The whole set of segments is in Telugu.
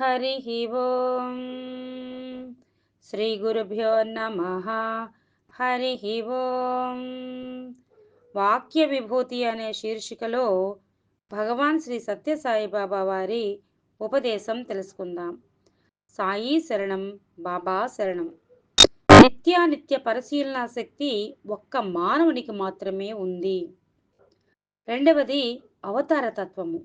హరి ఓం శ్రీ గురుభ్యో నమ హరి ఓం వాక్య విభూతి అనే శీర్షికలో భగవాన్ శ్రీ సత్యసాయిబాబా వారి ఉపదేశం తెలుసుకుందాం. సాయి శరణం బాబా శరణం. నిత్యానిత్య పరిశీలన శక్తి ఒక్క మానవునికి మాత్రమే ఉంది. రెండవది అవతార తత్వము.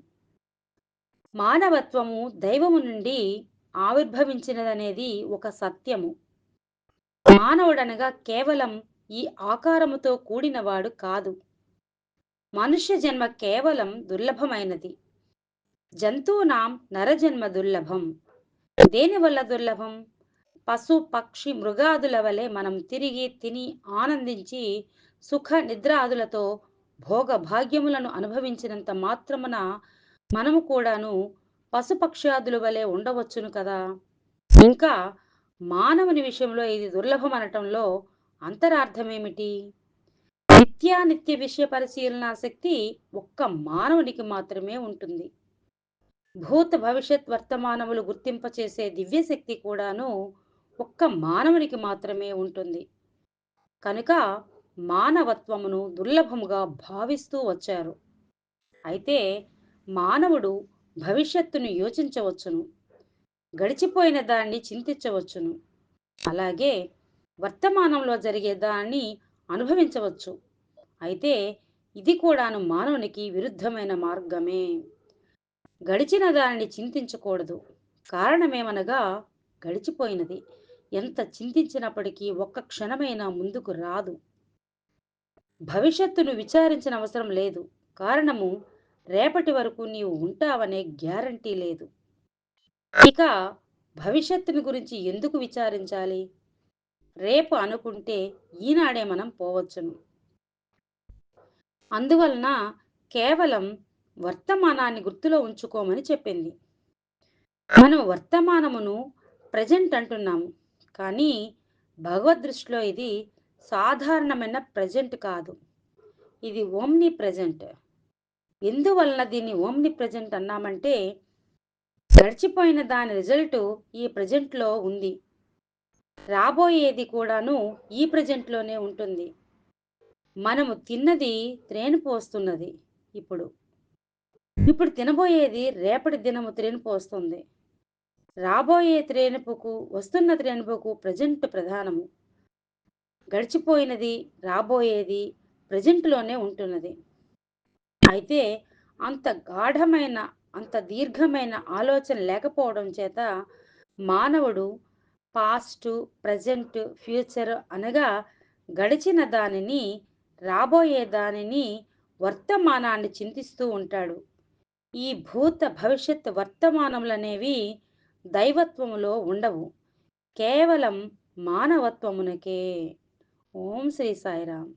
మానవత్వము దైవము నుండి ఆవిర్భవించినదనేది ఒక సత్యము. మానవుడనగా కేవలం ఈ ఆకారముతో కూడినవాడు కాదు. మనుష్య జన్మ కేవలం దుర్లభమైనది. జంతువునాం నరజన్మ దుర్లభం. దేనివల్ల దుర్లభం? పశు పక్షి మృగాదుల వలె మనం తిరిగి తిని ఆనందించి సుఖ నిద్రాదులతో భోగ భాగ్యములను అనుభవించినంత మాత్రమున మనము కూడాను పశుపక్ష్యాదుల వలె ఉండవచ్చును కదా? ఇంకా మానవుని విషయంలో ఇది దుర్లభం అనటంలో అంతరార్థమేమిటి? నిత్యానిత్య విషయ పరిశీలన శక్తి ఒక్క మానవునికి మాత్రమే ఉంటుంది. భూత భవిష్యత్ వర్తమానములు గుర్తింపచేసే దివ్యశక్తి కూడాను ఒక్క మానవునికి మాత్రమే ఉంటుంది. కనుక మానవత్వమును దుర్లభముగా భావిస్తూ వచ్చారు. అయితే మానవుడు భవిష్యత్తును యోచించవచ్చును గడిచిపోయిన దాన్ని చింతించవచ్చును అలాగే వర్తమానంలో జరిగే దాన్ని అనుభవించవచ్చు. అయితే ఇది కూడాను మానవునికి విరుద్ధమైన మార్గమే. గడిచిన దానిని చింతించకూడదు. కారణమేమనగా గడిచిపోయినది. ఎంత చింతించినప్పటికీ ఒక్క క్షణమైనా ముందుకు రాదు. భవిష్యత్తును విచారించిన అవసరం లేదు. కారణము రేపటి వరకు నీవు ఉంటావనే గ్యారంటీ లేదు. ఇక భవిష్యత్తుని గురించి ఎందుకు విచారించాలి? రేపు అనుకుంటే ఈనాడే మనం పోవచ్చును. అందువలన కేవలం వర్తమానాన్ని గుర్తులో ఉంచుకోమని చెప్పింది. మనం వర్తమానమును ప్రజెంట్ అంటున్నాము. కానీ భగవద్ దృష్టిలో ఇది సాధారణమైన ప్రజెంట్ కాదు. ఇది ఓమ్ని ప్రజెంట్. ఎందువలన దీన్ని ఓమ్ని ప్రజెంట్ అన్నామంటే గడిచిపోయిన దాని రిజల్ట్ ఈ ప్రజెంట్లో ఉంది. రాబోయేది కూడాను ఈ ప్రజెంట్లోనే ఉంటుంది. మనము తిన్నది త్రేణు పోస్తున్నది ఇప్పుడు. ఇప్పుడు తినబోయేది రేపటి దినము త్రేణు పోస్తుంది రాబోయే త్రేణుపుకు వస్తున్న త్రేణుపుకు ప్రజెంట్ ప్రధానము. గడిచిపోయినది రాబోయేది ప్రజెంట్లోనే ఉంటున్నది. అయితే అంత గాఢమైన అంత దీర్ఘమైన ఆలోచన లేకపోవడం చేత మానవుడు పాస్ట్ ప్రజెంట్ ఫ్యూచర్ అనగా గడిచిన దానిని రాబోయే దానిని వర్తమానాన్ని చింతిస్తూ ఉంటాడు. ఈ భూత భవిష్యత్ వర్తమానములనేవి దైవత్వములో ఉండవు. కేవలం మానవత్వమునకే. ఓం శ్రీ సాయిరామ్.